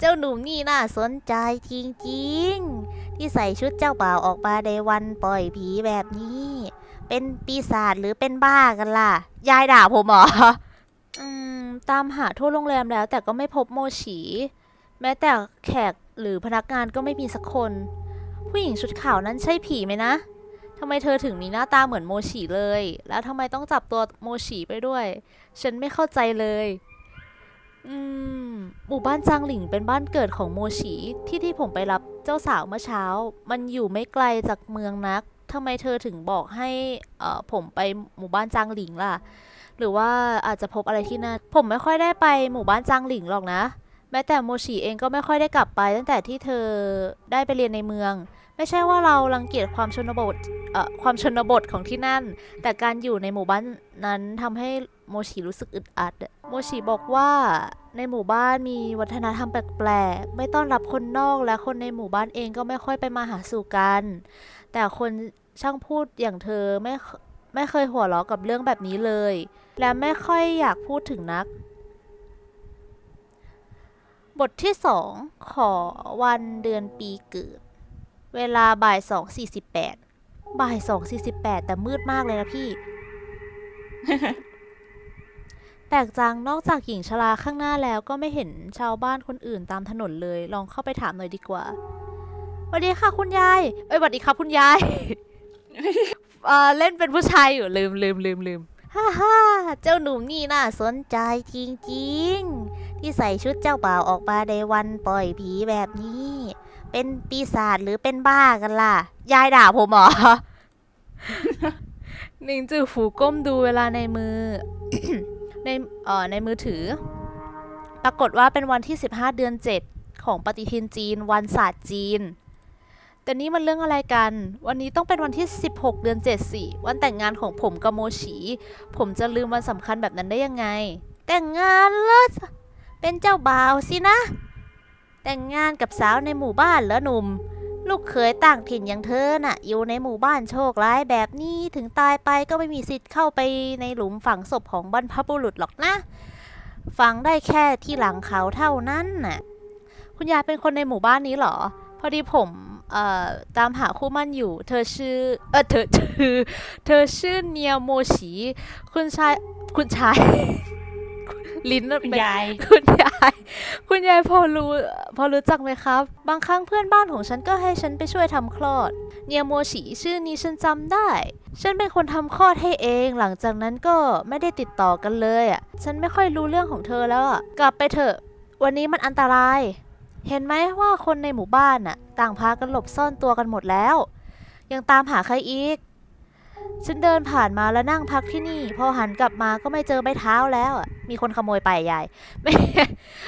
เจ้าหนุ่มนี่น่าสนใจจริงๆ ที่ใส่ชุดเจ้าบ่าวออกมาในวันปล่อยผีแบบนี้ เป็นปีศาจหรือเป็นบ้ากันล่ะ ยายด่าผมเหรอ อืม ตามหาทั่วโรงแรมแล้วแต่ก็ไม่พบโมฉี แม้แต่แขกหรือพนักงานก็ไม่มีสักคน ผู้หญิงชุดขาวนั้นใช่ผีไหมนะทำไมเธอถึงมีหน้าตาเหมือนโมฉีเลย แล้วทำไมต้องจับตัวโมฉีไปด้วย ฉันไม่เข้าใจเลย อืม หมู่บ้านจางหลิงเป็นบ้านเกิดของโมฉีที่ที่ผมไปรับเจ้าสาวเมื่อเช้า มันอยู่ไม่ไกลจากเมืองนักทำไมเธอถึงบอกให้เอ่อผมไปหมู่บ้านจางหลิงล่ะ หรือว่าอาจจะพบอะไรที่นั่นผมไม่ค่อยได้ไปหมู่บ้านจางหลิงหรอกนะ แม้แต่โมฉีเองก็ไม่ค่อยได้กลับไป ตั้งแต่ที่เธอได้ไปเรียนในเมือง ไม่ใช่ว่าเรารังเกียจความชนบทเอ่อความชนบทของที่นั่น แต่การอยู่ในหมู่บ้านนั้นทำให้โมชิรู้สึกอึดอัด โมชิบอกว่าในหมู่บ้านมีวัฒนธรรมแปลกๆ ไม่ต้อนรับคนนอกและคนในหมู่บ้านเองก็ไม่ค่อยไปมาหาสู่กัน แต่คนช่างพูดอย่างเธอไม่ไม่เคยหัวเราะกับเรื่องแบบนี้เลย และไม่ค่อยอยากพูดถึงนัก บทที่สองขอวันเดือนปีเกิด เวลาบ่ายสองสี่สิบแปดบ่ายสองสี่สิบแปดแต่มืดมากเลยนะพี่ แปลกจังนอกจากหญิงชราข้างหน้าแล้วก็ไม่เห็นชาวบ้านคนอื่นตามถนนเลย ลองเข้าไปถามหน่อยดีกว่าสวัสดีค่ะคุณยายเอ้ยสวัสดีครับคุณยายเอ่อเล่นเป็นผู้ชายอยู่ลืมลืมลืมลืมฮ่าฮ่าเจ้าหนุ่มนี่น่าสนใจจริงๆ ที่ใส่ชุดเจ้าบ่าวออกมาในวันปล่อยผีแบบนี้ เป็นปีศาจหรือเป็นบ้ากันล่ะ ยายด่าผมเหรอ หนิงจือฝูก้มดูเวลาในมือ ในเอ่อในมือถือ ปรากฏว่าเป็นวันที่ 15 เดือน 7 ของปฏิทินจีน วันศาสตร์จีน แต่นี่มันเรื่องอะไรกัน วันนี้ต้องเป็นวันที่ 16 เดือน 7 สิ วันแต่งงานของผมกับโมฉี ผมจะลืมวันสำคัญแบบนั้นได้ยังไง แต่งงานเลอเป็นเจ้าบ่าวสินะ แต่งงานกับสาวในหมู่บ้านเหรอหนุ่ม ลูกเขยต่างถิ่นอย่างเธอน่ะ อยู่ในหมู่บ้านโชคร้ายแบบนี้ถึงตายไปก็ไม่มีสิทธิ์เข้าไปในหลุมฝังศพของบรรพบุรุษหรอกนะ ฝังได้แค่ที่หลังเขาเท่านั้นน่ะ คุณยายเป็นคนในหมู่บ้านนี้เหรอ พอดีผมเอ่อตามหาคู่มั่นอยู่ เธอชื่อ เออเธอชื่อ เธอชื่อเนียโมฉีคุณชาย คุณชาย ลิ้นมันคุณเป็นยายคุณยายคุณยายพอรู้พอรู้จักไหมครับ บางครั้งเพื่อนบ้านของฉันก็ให้ฉันไปช่วยทำคลอด เนียโมฉีชื่อนี้ฉันจำได้ ฉันเป็นคนทำคลอดให้เอง หลังจากนั้นก็ไม่ได้ติดต่อกันเลยอะฉันไม่ค่อยรู้เรื่องของเธอแล้วอะกลับไปเถอะ วันนี้มันอันตราย เห็นไหมว่าคนในหมู่บ้านน่ะ ต่างพากันหลบซ่อนตัวกันหมดแล้ว ยังตามหาใครอีก ฉันเดินผ่านมาแล้วนั่งพักที่นี่ พอหันกลับมาก็ไม่เจอใบเท้าแล้วอะมีคนขโมยไปยาย ไม่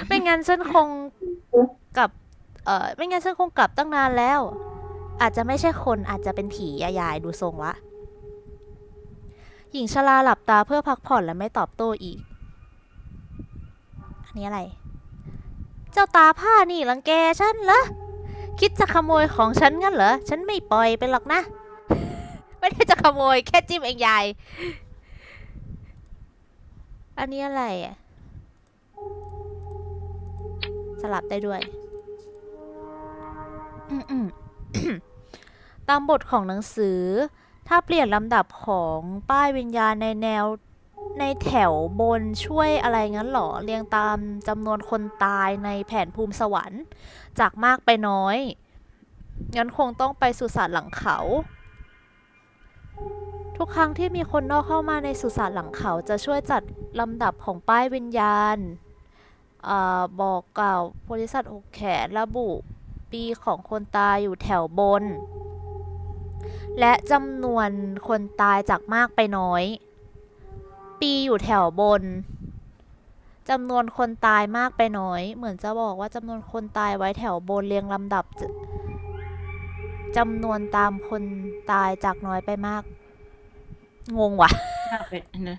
ไม่งั้นฉันคงกลับ เอ่อไม่งั้นฉันคงกลับตั้งนานแล้ว อาจจะไม่ใช่คนอาจจะเป็นผีอะยายดูทรงละหญิงชราหลับตาเพื่อพักผ่อนและไม่ตอบโต้อีก อันนี้อะไร เจ้าตาผ้านี่รังแกฉันเหรอ คิดจะขโมยของฉันงั้นเหรอ ฉันไม่ปล่อยไปหรอกนะ ไม่ได้จะขโมย แค่จิ้มเองยาย อันนี้อะไรอะ สลับได้ด้วย ตามบทของหนังสือ ถ้าเปลี่ยนลำดับของป้ายวิญญาณในแนวในแถวบนช่วยอะไรงั้นเหรอ เรียงตามจำนวนคนตายในแผนภูมิสวรรค์ จากมากไปน้อย งั้นคงต้องไปสุสานหลังเขา ทุกครั้งที่มีคนนอกเข้ามาในสุสานหลังเขาจะช่วยจัดลำดับของป้ายวิญญาณอบอกกล่าวบริษัทหกแขนระบุปีของคนตายอยู่แถวบน และจำนวนคนตายจากมากไปน้อย ปีอยู่แถวบนจำนวนคนตายมากไปน้อย เหมือนจะบอกว่าจำนวนคนตายไว้แถวบนเรียงลำดับ จจำนวนตามคนตายจากน้อยไปมาก งงว่ะ น่าเป็นเนอะ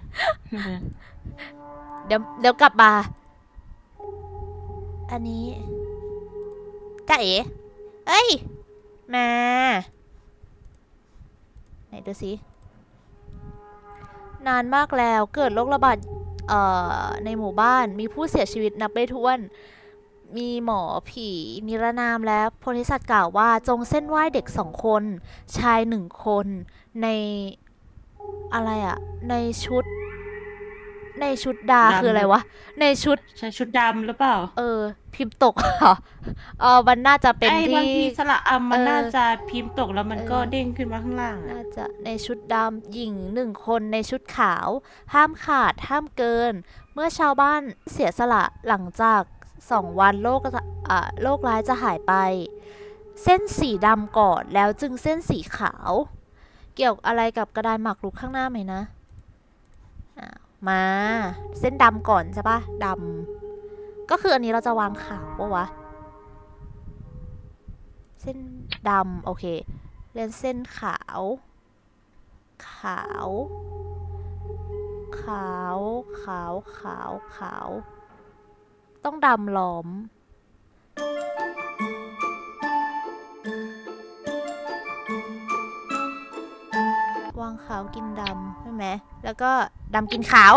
เดี๋ยวเดี๋ยวกลับมา อันนี้จ้าเอ๋เอ้ย มา ไหนดูสิ นานมากแล้วเกิดโรคระบาดเอ่อในหมู่บ้านมีผู้เสียชีวิตนับไม่ถ้วน มีหมอผีนิรนามและโพธิสัตว์กล่าวว่าจงเส้นไหว้เด็กสองคน ชายหนึ่งคนในอะไรอะในชุด ในชุดดาดำ คืออะไรวะ ในชุด ใช่ชุดดำหรือเปล่าเออ พิมพ์ตกเหรอเออมันน่าจะเป็นไอ้ที่บางทีสระอำมันเออน่าจะพิมพ์ตกแล้วมันก็เออเด้งขึ้นมาข้างล่างอะน่าจะในชุดดำหญิงหนึ่งคนในชุดขาว ห้ามขาดห้ามเกิน เมื่อชาวบ้านเสียสละหลังจาก สองวันโรคโรคร้ายจะหายไป เส้นสีดำก่อนแล้วจึงเส้นสีขาว เกี่ยวอะไรกับกระดานหมากรุกข้างหน้าไหมนะอะมา เส้นดำก่อนใช่ปะดำก็คืออันนี้เราจะวางขาวปะวะ เส้นดำโอเคเล่นเส้นขาว ขาว ขาว ขาว ขาว ขาว ต้องดำล้อม วางขาวกินดำใช่ไหม แล้วก็ดำกินขาว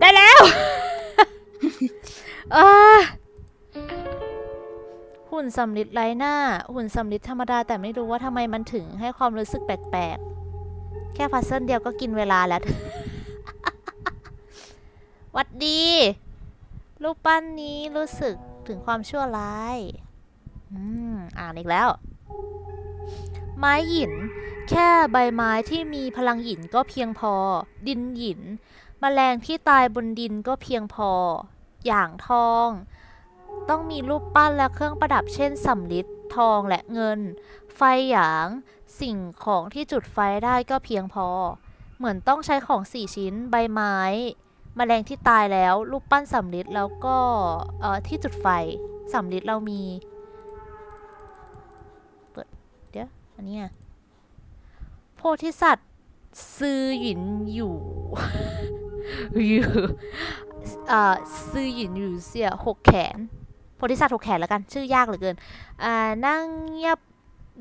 ได้แล้วเออหุ่นสำลิดไร้หน้า หุ่นสำลิดธรรมดาแต่ไม่รู้ว่าทำไมมันถึงให้ความรู้สึกแปลกๆ แค่พัซเซิลเดียวก็กินเวลาแล้วหวัดดี รูปปั้นนี้รู้สึกถึงความชั่วร้าย อืม อ่านอีกแล้ว ไม้หยิน แค่ใบไม้ที่มีพลังหยินก็เพียงพอ ดินหยินแมลงที่ตายบนดินก็เพียงพอ อย่างทอง ต้องมีรูปปั้นและเครื่องประดับเช่นสำลิดทองและเงิน ไฟหยาง สิ่งของที่จุดไฟได้ก็เพียงพอ เหมือนต้องใช้ของสี่ชิ้น ใบไม้ แมลงที่ตายแล้ว รูปปั้นสำลิดแล้วก็เอ่อที่จุดไฟสำลิดเรามีเปิดเดี๋ยวอันนี้อะโพธิสัตว์ซื้อหยินอยู่อยู่เอ่าซือหยินอยู่เสียหกแขนโพธิสัตว์หกแขนแล้วกันชื่อยากเหลือเกินอ่านั่งเงียบ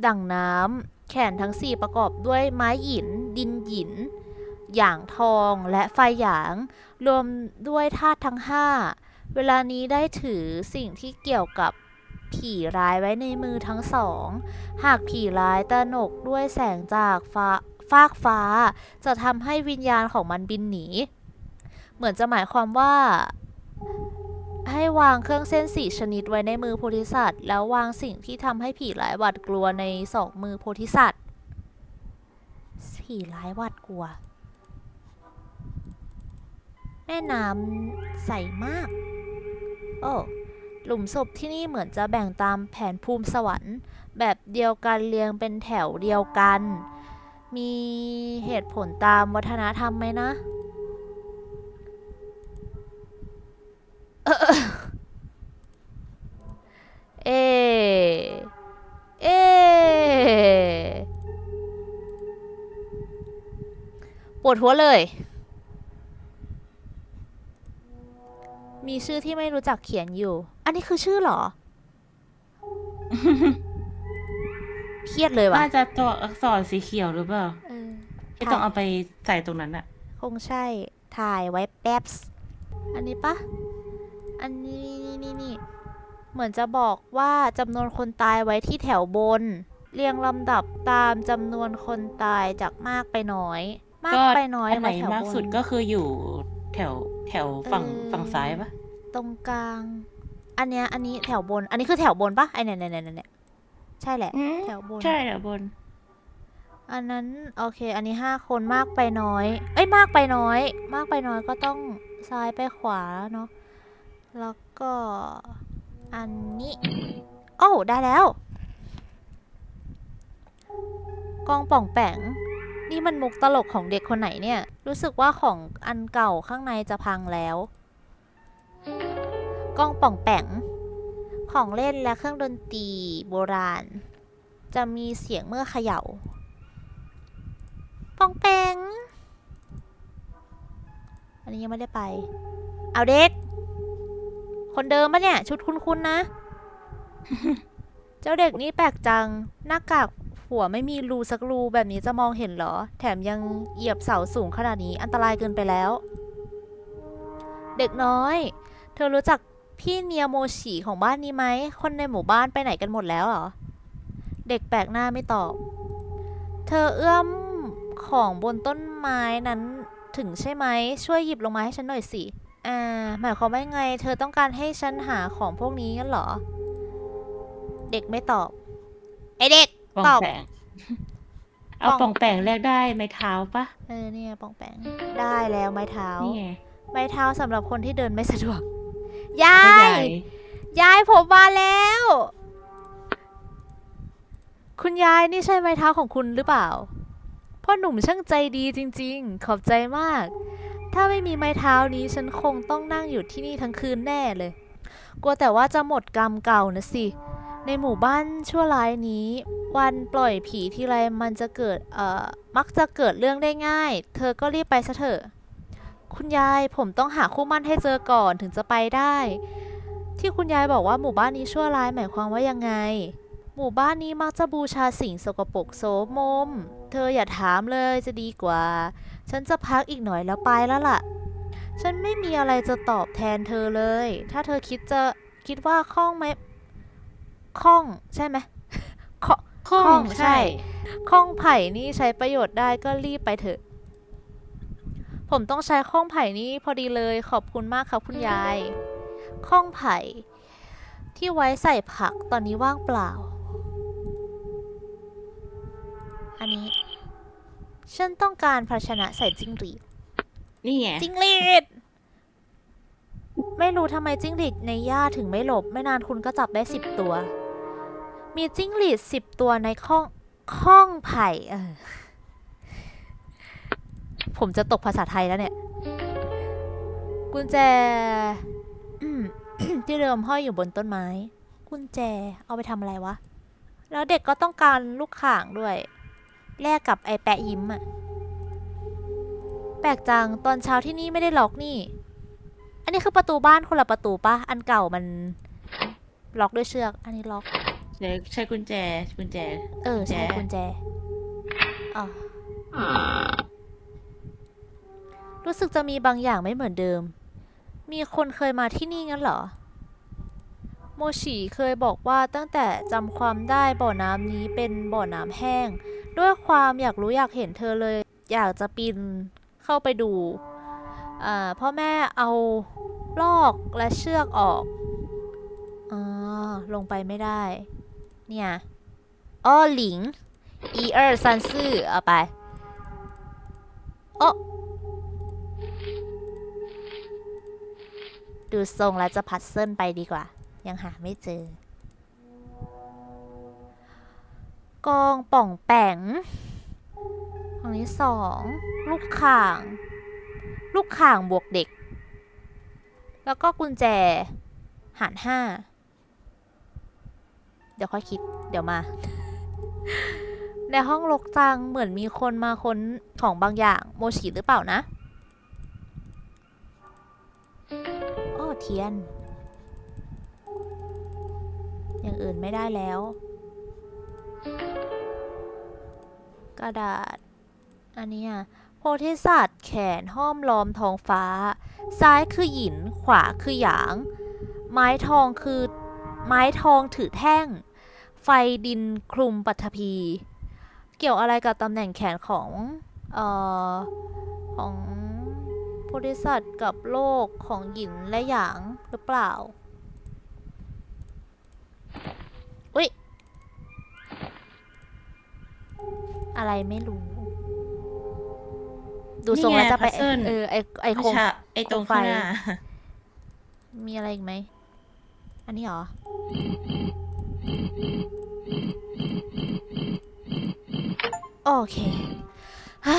ดั่งน้ำแขนทั้งสี่ประกอบด้วยไม้หยิน ดินหยิน หยางทองและไฟหยาง รวมด้วยธาตุทั้งห้าเวลานี้ได้ถือสิ่งที่เกี่ยวกับผีร้ายไว้ในมือทั้งสอง หากผีร้ายตะหนกด้วยแสงจากฟ้าฟากฟ้า จะทำให้วิญญาณของมันบินหนี เหมือนจะหมายความว่า ให้วางเครื่องเส้นสี่ชนิดไว้ในมือโพธิสัตว์ แล้ววางสิ่งที่ทำให้ผีร้ายหวาดกลัวในสองมือโพธิสัตว์ผีร้ายหวาดกลัว ม่น้ำใสมาก โอ้หลุมศพที่นี่เหมือนจะแบ่งตามแผนภูมิสวรรค์ แบบเดียวกันเรียงเป็นแถวเดียวกัน มีเหตุผลตามวัฒนธรรมไหมนะเอ่อเอเอ ปวดหัวเลย มีชื่อที่ไม่รู้จักเขียนอยู่ อันนี้คือชื่อเหรอ เครียดเลยว่ะน่าจะตัวอักษรสีเขียวหรือเปล่าเออไม่ต้องเอาไปใส่ตรงนั้นอะคงใช่ ถ่ายไว้แป๊บส์อันนี้ปะ อันนี้นี่นี่นี่ เหมือนจะบอกว่าจำนวนคนตายไว้ที่แถวบน เรียงลำดับตามจำนวนคนตายจากมากไปน้อย มากไปน้อยอันไหนไว้แถวมากบนสุดก็คืออยู่แถวแถวฝั่งเออ ฝั่งซ้ายปะ ตรงกลาง อันเนี้ยอันนี้แถวบน อันนี้คือแถวบนปะไอเนี่ยเนี่ยเนี่ยเนี่ยใช่แหละแถวบน ใช่แถวบน อันนั้นโอเค อันนี้ห้าคนมากไปน้อย เอ้ยมากไปน้อย มากไปน้อยก็ต้องซ้ายไปขวาเนาะแล้วก็อันนี้โอ้ได้แล้ว กองป่องแปงนี่มันมุกตลกของเด็กคนไหนเนี่ย รู้สึกว่าของอันเก่าข้างในจะพังแล้ว กล้องป่องแปงของเล่นและเครื่องดนตรีโบราณ จะมีเสียงเมื่อเขย่า ป่องแปงอันนี้ยังไม่ได้ไป เอาเด็ก คนเดิมปะเนี่ย ชุดคุ้นๆนะ เจ้าเด็กนี่แปลกจัง หน้ากากหัวไม่มีรูสักรูแบบนี้จะมองเห็นเหรอ แถมยังเหยียบเสาสูงขนาดนี้อันตรายเกินไปแล้ว เด็กน้อย เธอรู้จักพี่เนียโมฉีของบ้านนี้ไหม คนในหมู่บ้านไปไหนกันหมดแล้วเหรอ เด็กแปลกหน้าไม่ตอบ เธอเอื้อมของบนต้นไม้นั้นถึงใช่ไหม ช่วยหยิบลงมาให้ฉันหน่อยสิ อ่า หมายความว่ายังไง เธอต้องการให้ฉันหาของพวกนี้งั้นเหรอ เด็กไม่ตอบ ไอเด็ก ปองตอบ แปงเอาปองปองแปงแลกได้ไม้เท้าปะเออเนี่ยปองแปง ได้แล้วไม้เท้านี่ไง ไม้เท้าสำหรับคนที่เดินไม่สะดวก ยาไม่ใหย ญ่ยายผมมาแล้ว คุณยายนี่ใช่ไม้เท้าของคุณหรือเปล่า พ่อหนุ่มช่างใจดีจริงๆ ขอบใจมาก ถ้าไม่มีไม้เท้านี้ฉันคงต้องนั่งอยู่ที่นี่ทั้งคืนแน่เลย กลัวแต่ว่าจะหมดกรรมเก่านะสิ ในหมู่บ้านชั่วร้ายนี้ วันปล่อยผีทีไรมันจะเกิด เอ่อ มักจะเกิดเรื่องได้ง่าย เธอก็รีบไปซะเถอะ คุณยายผมต้องหาคู่มั่นให้เจอก่อนถึงจะไปได้ ที่คุณยายบอกว่าหมู่บ้านนี้ชั่วร้ายหมายความว่ายังไง หมู่บ้านนี้มักจะบูชาสิ่งสกปรกโสมม เธออย่าถามเลยจะดีกว่า ฉันจะพักอีกหน่อยแล้วไปแล้วล่ะ ฉันไม่มีอะไรจะตอบแทนเธอเลย ถ้าเธอคิดจะคิดว่าคล่องไหมคล่องใช่ไหมข้อข้อข้องงใช่ใช่ข้องไผ่นี่ใช้ประโยชน์ได้ก็รีบไปเถอะ ผมต้องใช้ข้องไผ่นี้พอดีเลยขอบคุณมากครับคุณยาย ข้องไผ่ ที่ไว้ใส่ผักตอนนี้ว่างเปล่า อันนี้ ฉันต้องการภาชนะใส่จิ้งหรีดนี่ไงจิ้งหรีดไม่รู้ทำไมจิ้งหรีดในหญ้าถึงไม่หลบ ไม่นานคุณก็จับได้สิบตัว มีจิ้งหรีดสิบตัวในข้องข้องไผ่เออ ผมจะตกภาษาไทยแล้วเนี่ย กุญแจอืมที่เดิมห้อยอยู่บนต้นไม้ กุญแจเอาไปทำอะไรวะ แล้วเด็กก็ต้องการลูกข่างด้วย แลกกับไอแปะยิ้มอะแปลกจัง ตอนเช้าที่นี่ไม่ได้ล็อกนี่ อันนี้คือประตูบ้านคนละประตูปะอันเก่ามัน ล็อกด้วยเชือก อันนี้ล็อกใช้ใช้กุญแจกุญแจ เออ ใช่กุกุญญแจแจอ๋อ รู้สึกจะมีบางอย่างไม่เหมือนเดิม มีคนเคยมาที่นี่งั้นเหรอ โมชิเคยบอกว่าตั้งแต่จำความได้บ่อน้ำนี้เป็นบ่อน้ำแห้ง ด้วยความอยากรู้อยากเห็นเธอเลย อยากจะปีนเข้าไปดูพ่อแม่เอาลอกและเชือกออกอลงไปไม่ได้ เนี่ยอ้อหลิง อีเออร์ซันซื่อเอาไปโอ ดูทรงแล้วจะพัดเส้นไปดีกว่า ยังหาไม่เจอ กองป่องแป่งของนี้สองลูกข่าง ลูกข่างบวกเด็ก แล้วก็กุญแจ หารห้าเดี๋ยวค่อยคิดเดี๋ยวมา ในห้องรกจังเหมือนมีคนมาค้นของบางอย่าง โมชิหรือเปล่านะ เทียน อย่างอื่นไม่ได้แล้ว กระดาษ อันนี้ยโพธิสัตว์แขนห้อมล้อมท้องฟ้า ซ้ายคือหยิน ขวาคือหยาง ไม้ทองคือไม้ทองถือแท่ง ไฟดินคลุมปัทภี เกี่ยวอะไรกับตำแหน่งแขนของ เอ่อ ของ พธิสัตว์กับโลกของหยินและหยางหรือเปล่า อุ๊ย อะไรไม่รู้ ดูทรงแล้วจะไปนี่ไง puzzle เออ ไอไอไม่โคงใช่ไอตรงโคมไฟข้างหน้ามีอะไรอีกไหม อันนี้เหรอ โอเคฮ่า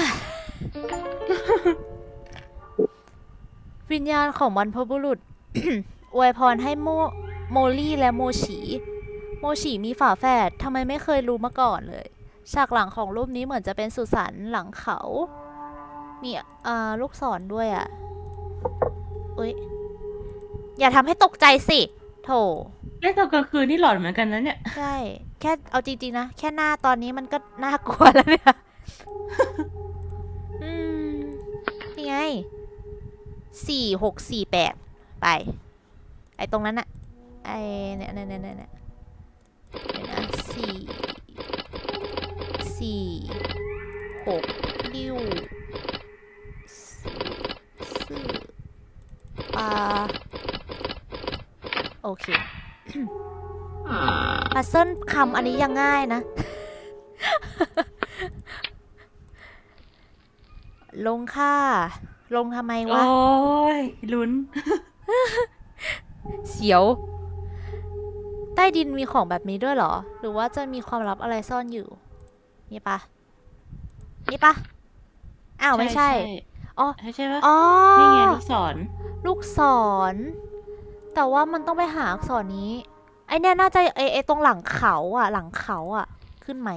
วิญญาณของบรรพบุรุษ อวยพรให้โมโมลี่และโมฉีโมฉีมีฝาแฝดทำไมไม่เคยรู้มาก่อนเลยฉากหลังของรูปนี้เหมือนจะเป็นสุสานหลังเขา มีอ่าลูกศรด้วยอะอุ๊ยอย่าทำให้ตกใจสิโถเล่นตอนกลางคืนนี่หลอนเหมือนกันนะเนี่ย ใช่ แค่เอาจริงๆนะ แค่หน้าตอนนี้มันก็น่ากลัวแล้วเนี่ย อืม นี่ไง สี่หกสี่แปดไปไออ้ตรงนั้นอะไอ้เนี่ยเนี่ยเนี่ยเนี่ยเนี่ยเดี๋ยวนะสี่สี่หกนิ้วสี่สื่อปลาโอเคพัซเซิลคำอันนี้ยังง่ายนะ ลงค่ะ ลงทำไมวะ โอ้ยลุ้น เสียว ใต้ดินมีของแบบนี้ด้วยเหรอ หรือว่าจะมีความลับอะไรซ่อนอยู่ นี่ปะนี่ปะอ้าวไม่ใช่ อ๋อ ใช่ใช่ปะอ๋อ นี่ไงลูกศร ลูกศร แต่ว่ามันต้องไปหาอักษรนี้ ไอเนี่ยน่าจะไอไอตรงหลังเขาอะ หลังเขาอะ ขึ้นไหม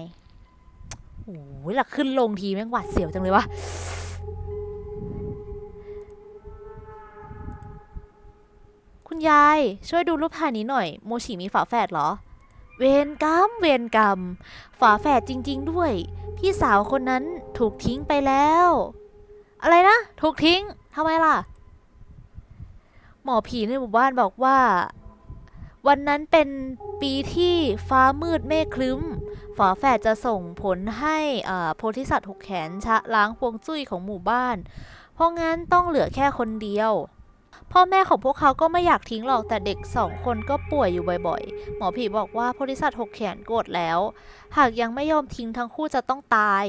โอ้ยหลักขึ้นลงทีแม่งหวาดเสียวจังเลยวะ คุณยาย ช่วยดูรูปถ่ายนี้หน่อย โมชิมีฝาแฝดเหรอ เวรกรรม เวรกรรม ฝาแฝดจริง ๆ ด้วย พี่สาวคนนั้นถูกทิ้งไปแล้ว อะไรนะ ถูกทิ้งทำไมล่ะ หมอผีในหมู่บ้านบอกว่า วันนั้นเป็นปีที่ฟ้ามืดเมฆคลึ้ม ฝาแฝดจะส่งผลให้อ่าโพธิสัตว์หกแขนชะล้างพวงจุ้ยของหมู่บ้าน เพราะงั้นต้องเหลือแค่คนเดียว พ่อแม่ของพวกเขาก็ไม่อยากทิ้งหรอกแต่เด็กสองคนก็ป่วยอยู่บ่อยๆ หมอผีบอกว่าโพธิสัตว์หกแขนโกรธแล้ว หากยังไม่ยอมทิ้งทั้งคู่จะต้องตาย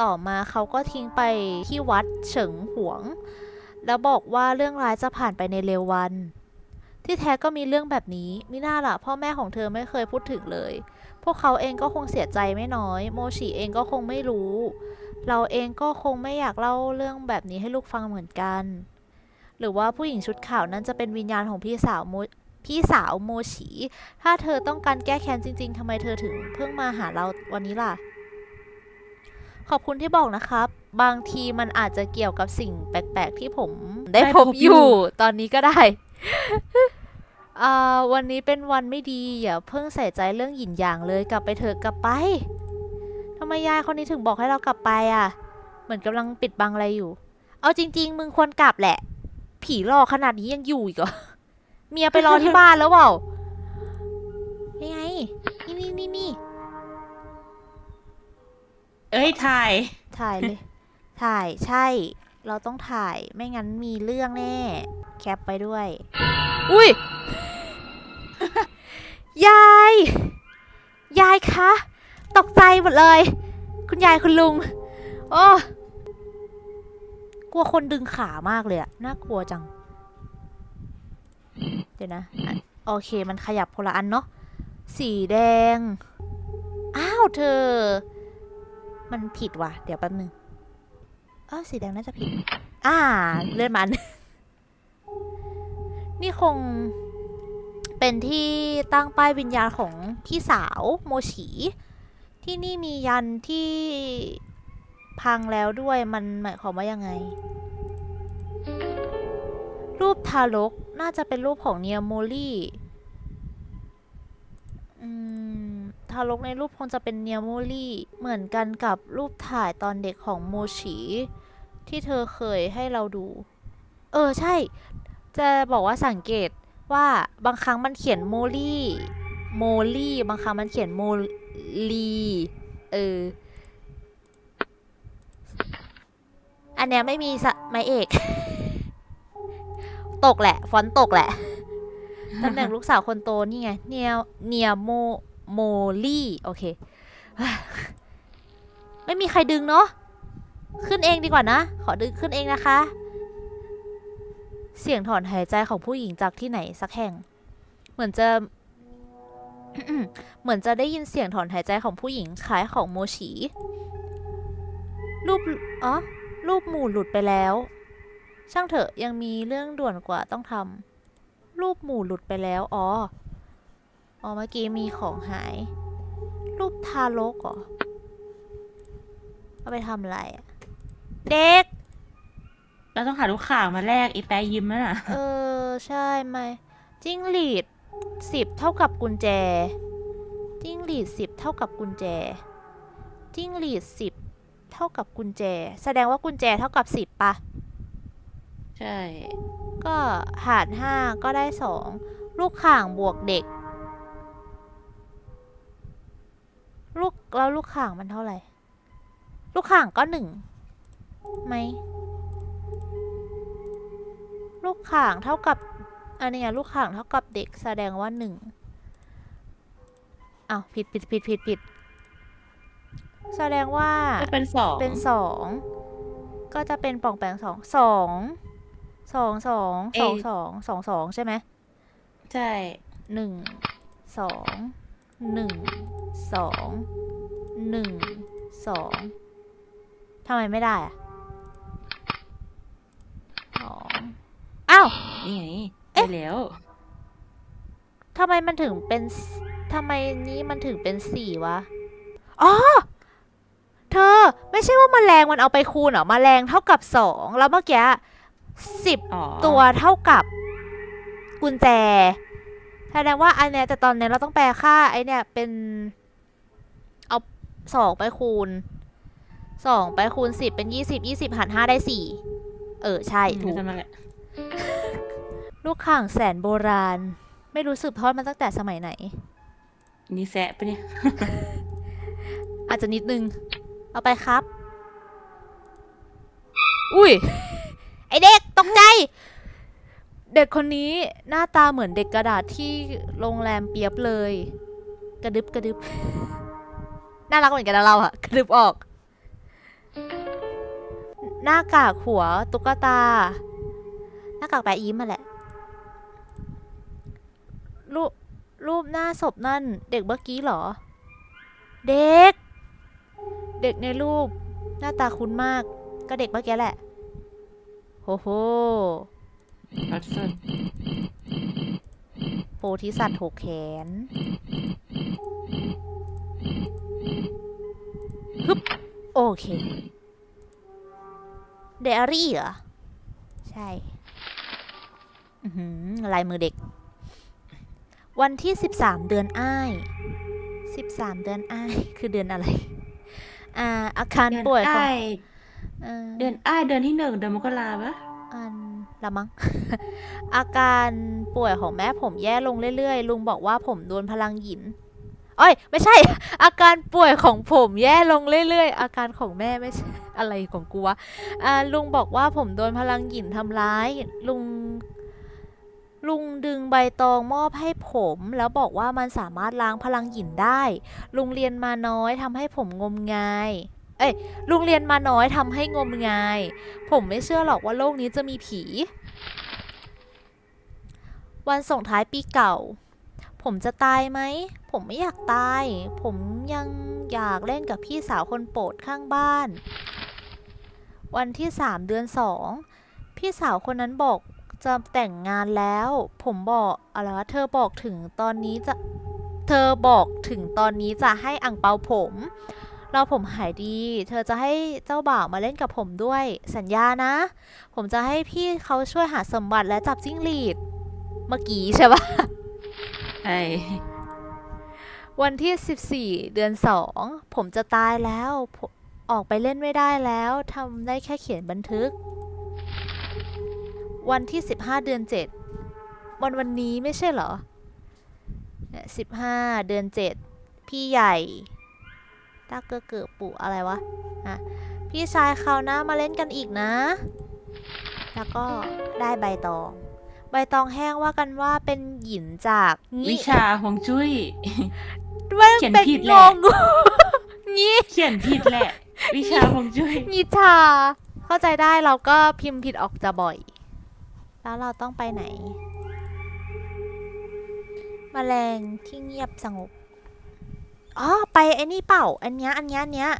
ต่อมาเขาก็ทิ้งไปที่วัดเฉิงหวง แล้วบอกว่าเรื่องร้ายจะผ่านไปในเร็ววัน ที่แท้ก็มีเรื่องแบบนี้มิน่าล่ะพ่อแม่ของเธอไม่เคยพูดถึงเลย พวกเขาเองก็คงเสียใจไม่น้อย โมชิเองก็คงไม่รู้ เราเองก็คงไม่อยากเล่าเรื่องแบบนี้ให้ลูกฟังเหมือนกัน หรือว่าผู้หญิงชุดขาวนั้นจะเป็นวิญญาณของพี่สาวโมพี่สาวโมชิถ้าเธอต้องการแก้แค้นจริง ๆทำไมเธอถึงเพิ่งมาหาเราวันนี้ล่ะ ขอบคุณที่บอกนะครับ บางทีมันอาจจะเกี่ยวกับสิ่งแปลกๆที่ผมได้ได้พพบบออยู่ยู่ ตอนนี้ก็ได้อ่าวันนี้เป็นวันไม่ดีอย่าเพิ่งใส่ใจเรื่องหยินหยางเลยกลับไปเถอะกลับไปทำไมยายคนนี้ถึงบอกให้เรากลับไปอะ เหมือนกำลังปิดบังอะไรอยู่ เอาจริง ๆ มึงควรกลับแหละ ผีรอขนาดนี้ยังอยู่อีกเหรอ เมียไปรอที่บ้านแล้วเปล่านี่ไง นี่นี่นี่นี่เอ้ยถ่าย ถ่ายเลย ถ่ายใช่ เราต้องถ่ายไม่งั้นมีเรื่องแน่ แคปไปด้วย อุ้ย ยาย ยายคะ ตกใจหมดเลย คุณยายคุณลุง โอ้ กลัวคนดึงขามากเลยอะน่ากลัวจัง เดี๋ยวนะ โอเคมันขยับคนละอันเนาะ สีแดง อ้าวเธอ มันผิดว่ะ เดี๋ยวแป๊บนึงเออสีแดงน่าจะผิด อ่า เลื่อนมัน นี่คงเป็นที่ตั้งป้ายวิญญาณของพี่สาวโมฉี ที่นี่มียันที่ พังแล้วด้วยมันหมายความว่ายังไง รูปทารกน่าจะเป็นรูปของเนียโมลี่ทารกในรูปคงจะเป็นเนียโมลี่เหมือนกันกับรูปถ่ายตอนเด็กของโมชิที่เธอเคยให้เราดู เออใช่ จะบอกว่าสังเกตว่าบางครั้งมันเขียนโมลี่ โมลี่ บางครั้งมันเขียนโมลี เออ อันเนี้ยไม่มีไม้เอก ตกแหละ ฟอนต์ตกแหละตำแหน่งลูกสาวคนโตนี่ไง เนียเนียโมโมลี่ โอเค ไม่มีใครดึงเนาะ ขึ้นเองดีกว่านะ ขอดึงขึ้นเองนะคะ เสียงถอนหายใจของผู้หญิงจากที่ไหนสักแห่ง เหมือนจะเหมือนจะได้ยินเสียงถอนหายใจของผู้หญิงคล้ายของโมชีรูปอ๋อ รูปหมู่หลุดไปแล้ว ช่างเถอะยังมีเรื่องด่วนกว่าต้องทำรูปหมู่หลุดไปแล้วอ๋ออ๋อเมื่อกี้มีของหาย รูปทารกเหรอเอาไปทำอะไรอะเด็ก เราต้องหาลูกข่างมาแลกไอ้แปรยิ้มนั่นน่ะ เออ ใช่ไหมจิ้งหรีดสิบเท่ากับกุญแจ จิ้งหรีดสิบเท่ากับกุญแจ จิ้งหรีดสิบ เท่ากับกุญแจ แสดงว่ากุญแจเท่ากับสิบปะ ใช่ ก็หารห้าก็ได้สองลูกข่างบวกเด็ก ลูกแล้วลูกข่างมันเท่าไหร่ ลูกข่างก็หนึ่งไหม ลูกข่างเท่ากับ อันนี้ไงลูกข่างเท่ากับเด็กแสดงว่าหนึ่งอ้าวผิดผิดผิดผิดผิด แสดงว่าก็เป็นสองเป็นสองก็จะเป็นป่องแปงสองสองสองสองสองสองสองสองใช่ไหมใช่หนึ่งสองหนึ่งสองหนึ่งสองทำไมไม่ได้อะสองอ้าวนี่ไงเอ๊ะได้แล้วทำไมมันถึงเป็นสทำไมนี้มันถึงเป็นสี่วะ อ๋อ เธอไม่ใช่ว่าแมลงมันเอาไปคูณเหรอแมลงเท่ากับสองแล้วเมื่อกี้สิบอ๋อ ตัวเท่ากับกุญแจแสดงว่าอันเนี้ยแต่ตอนเนี้ยเราต้องแปลค่าไอเนี่ยเป็น เอาสองไปคูณสองไปคูณสิบเป็นยี่สิบยี่สิบหารห้าได้สี่เออ ใช่อืมถูกทำนั่นแหละลูกข่างแสนโบราณ ไม่รู้สืบทอดมาตั้งแต่สมัยไหน นี่แซะปะเนี่ย อาจจะนิดนึง เอาไปครับ อุ้ย ไอเด็กตกใจ เด็กคนนี้หน้าตาเหมือนเด็กกระดาษที่โรงแรมเปียบเลย กระดึบกระดึบ น่ารักเหมือนกันนะเราอะกระดึบออก หน้ากากหัวตุ๊กตา หน้ากากแปะยิ้มมาแหละ รูปรูปหน้าศพนั่น เด็กเมื่อกี้เหรอ เด็ก เด็กในรูป หน้าตาคุ้นมาก ก็เด็กเมื่อกี้แหละ โหโหรัดสุดโพธิสัตว์หกแขน ฮึบ โอเค เดอารี่เหรอ ใช่ลายมือเด็ก วันที่ 13 เดือนอ้าย 13 เดือนอ้าย คือเดือนอะไร อ่า อาคารเดือนป่วยของอ้ายเอ่อเดือนอ้ายเดือนที่หนึ่งเดือนมกราปะอันละมั้ง อาการป่วยของแม่ผมแย่ลงเรื่อยๆ ลุงบอกว่าผมโดนพลังหยินเอ้ย ไม่ใช่ อาการป่วยของผมแย่ลงเรื่อยๆ อาการของแม่ไม่ใช่ อะไรของกูวะอ่าลุงบอกว่าผมโดนพลังหยินทำร้าย ลุง ลุงดึงใบตองมอบให้ผม แล้วบอกว่ามันสามารถล้างพลังหยินได้ ลุงเรียนมาน้อยทำให้ผมงมงาย เอ้ยลุงเรียนมาน้อยทำให้งมงาย ผมไม่เชื่อหรอกว่าโลกนี้จะมีผี วันส่งท้ายปีเก่า ผมจะตายไหม ผมไม่อยากตาย ผมยังอยากเล่นกับพี่สาวคนโปรดข้างบ้าน วันที่สามเดือนสองพี่สาวคนนั้นบอก จะแต่งงานแล้ว ผมบอกอะไรวะเธอบอกถึงตอนนี้จะเธอบอกถึงตอนนี้จะให้อังเปาผม เราผมหายดี เธอจะให้เจ้าบ่าวมาเล่นกับผมด้วย สัญญานะ ผมจะให้พี่เขาช่วยหาสมบัติและจับจิ้งหรีด เมื่อกี้ใช่ปะใช่วันที่ 14 เดือน 2 ผมจะตายแล้วผมออกไปเล่นไม่ได้แล้วทำได้แค่เขียนบันทึก วันที่ 15 เดือน 7 วันวันนี้ไม่ใช่เหรอเนี่ย15 เดือน 7 พี่ใหญ่ตาเกอเกิดปู่อะไรวะอะพี่ชายคราวหน้ามาเล่นกันอีกนะ แล้วก็ได้ใบตอง ใบตองแห้งว่ากันว่าเป็นหยินจากงิชาฮวงจุ้ยเขียนผิดแหละงงี้เขียนผิดแหละ วิชาฮวงจุ้ยงี้ชาเข้าใจได้เราก็พิมพ์ผิดออกจะบ่อย แล้วเราต้องไปไหนแมลงที่เงียบสงบ อ๋อ ไปไอ้นี่เปล่า อันเนี้ย อันเนี้ย อันเนี้ย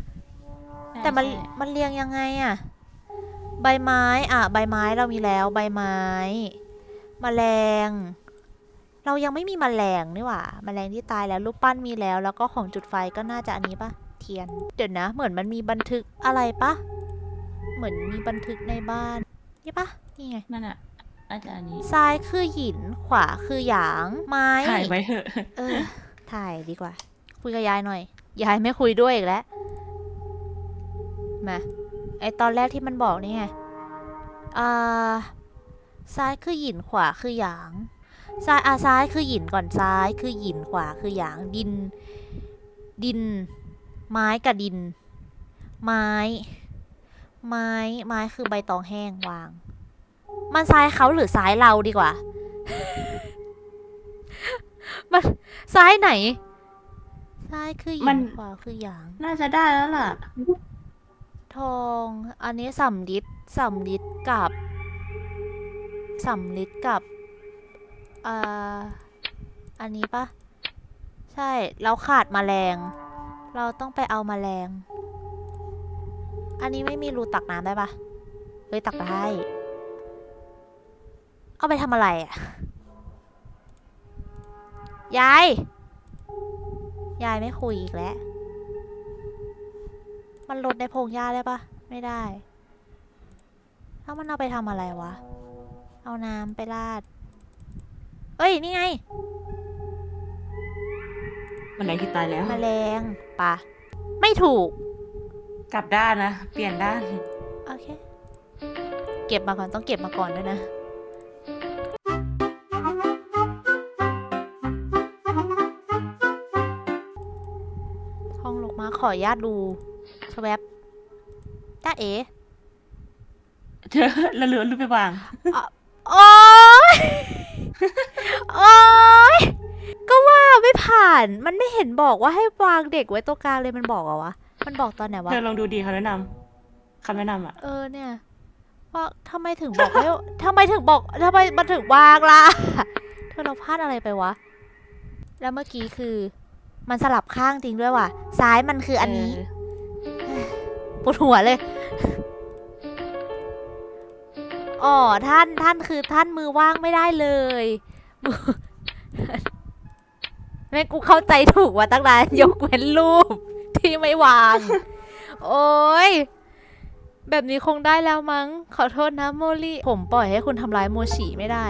แต่มันใช่มันเรียงยังไงอะใบไม้ อะ ใบไม้เรามีแล้ว ใบไม้แมลง เรายังไม่มีแมลงนี่หว่าแมลงที่ตายแล้ว รูปปั้นมีแล้ว แล้วก็ของจุดไฟก็น่าจะอันนี้ปะเทียน เดี๋ยวนะ เหมือนมันมีบันทึกอะไรปะ เหมือนมีบันทึกในบ้าน นี่ปะนี่ไง นั่นอะ อาจารย์นี้ซ้ายคือหิน ขวาคือหยาง ไม้ ถ่ายไว้เถอะเออ ถ่ายดีกว่า คุยกับยายหน่อย ยายไม่คุยด้วยอีกแล้ว มา ไอตอนแรกที่มันบอกนี่ไงอ่าซ้ายคือหยิน ขวาคือหยาง ซ้ายอาซ้ายคือหยินก่อนซ้าย คือหยิน ขวาคือหยาง ดิน ดิน ไม้กับดิน ไม้ ไม้ ไม้คือใบตองแห้งวาง มันซ้ายเขาหรือซ้ายเราดีกว่า มันซ้ายไหน ซ้ายคือหยิมันนขวาคือหยาง น่าจะได้แล้วล่ะ ทองอันนี้สำลิดสำลิดกับสำลิดกับอ่าอันนี้ปะใช่เราขาดแมลง เราต้องไปเอาแมลง อันนี้ไม่มีรูตักน้ำได้ปะเฮ้ยตักได้ เอาไปทำอะไรอะยาย ยายไม่คุยอีกแล้ว มันลดในพงหญ้าได้ปะ ไม่ได้ถ้ามันเอาไปทำอะไรวะ เอาน้ำไปราด เอ้ย นี่ไง มันไหนที่ตายแล้ว แมลงปะ ไม่ถูก กลับด้านนะ เปลี่ยนด้าน โอเค เก็บมาก่อน ต้องเก็บมาก่อนด้วยนะ ขออนุญาตดูสแวบจ้าเอ๋เธอละเลือนรูปไปวางโอ๊ยโอ๊ยก็ว่าไม่ผ่าน มันไม่เห็นบอกว่าให้วางเด็กไว้ตรงกลางเลยมันบอกเหรอวะ มันบอกตอนไหนวะ เธอลองดูดีคำแนะนำคำแนะนำอะเออเนี่ยว่าทำไมถึงบอกให้ทำไมถึงบอกทำไมมันถึงวางล่ะ เธอเราพลาดอะไรไปวะ แล้วเมื่อกี้คือ มันสลับข้างจริงด้วยว่ะ ซ้ายมันคืออันนี้ปวดหัวเลย อ๋อ ท่านท่านคือท่านมือว่างไม่ได้เลยมือแม่งกูเข้าใจถูกว่าตั้งนานยกเว้นรูป ที่ไม่วาง โอ้ย แบบนี้คงได้แล้วมั้ง ขอโทษนะโมลี่ ผมปล่อยให้คุณทำร้ายโมชิไม่ได้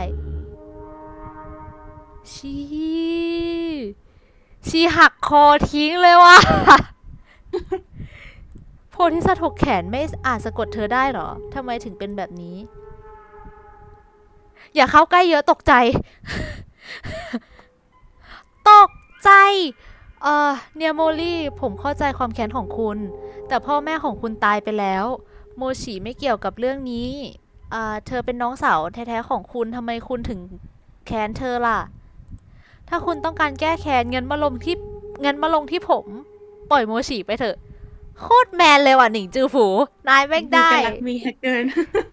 ชี ชีหักคอทิ้งเลยว่ะ โพธิสัตว์ถกแขนไม่อาจสะกดเธอได้หรอ ทำไมถึงเป็นแบบนี้ อย่าเข้าใกล้เยอะตกใจ ตกใจ เอ่อ เนียโมลี่ ผมเข้าใจความแค้นของคุณ แต่พ่อแม่ของคุณตายไปแล้ว โมชิไม่เกี่ยวกับเรื่องนี้อ่าเธอเป็นน้องสาวแท้ๆของคุณ ทำไมคุณถึงแค้นเธอล่ะ ถ้าคุณต้องการแก้แค้นเงินมาลงที่เงินมาลงที่ผม ปล่อยโมชิไปเถอะ โคตรแมนเลยว่ะหนิงจือฝู นายแม่งได้ดูแกรักมีแฮกเกิน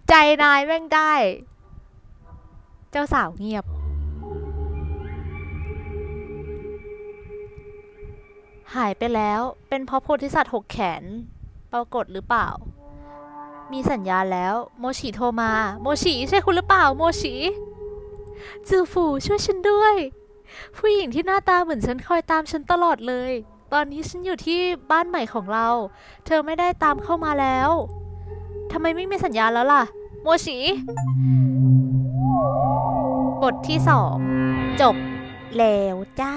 ใจนายแม่งได้ เจ้าสาวเงียบ หายไปแล้ว เป็นเพราะโพธิสัตว์หกแขน ปรากฏหรือเปล่า มีสัญญาณแล้ว โมชิโทรมา โมชิใช่คุณหรือเปล่า โมชิจือฝูช่วยฉันด้วย ผู้หญิงที่หน้าตาเหมือนฉันคอยตามฉันตลอดเลย ตอนนี้ฉันอยู่ที่บ้านใหม่ของเรา เธอไม่ได้ตามเข้ามาแล้วทำไมไม่มีสัญญาณแล้วล่ะ โมชิบทที่สองจบแล้วจ้า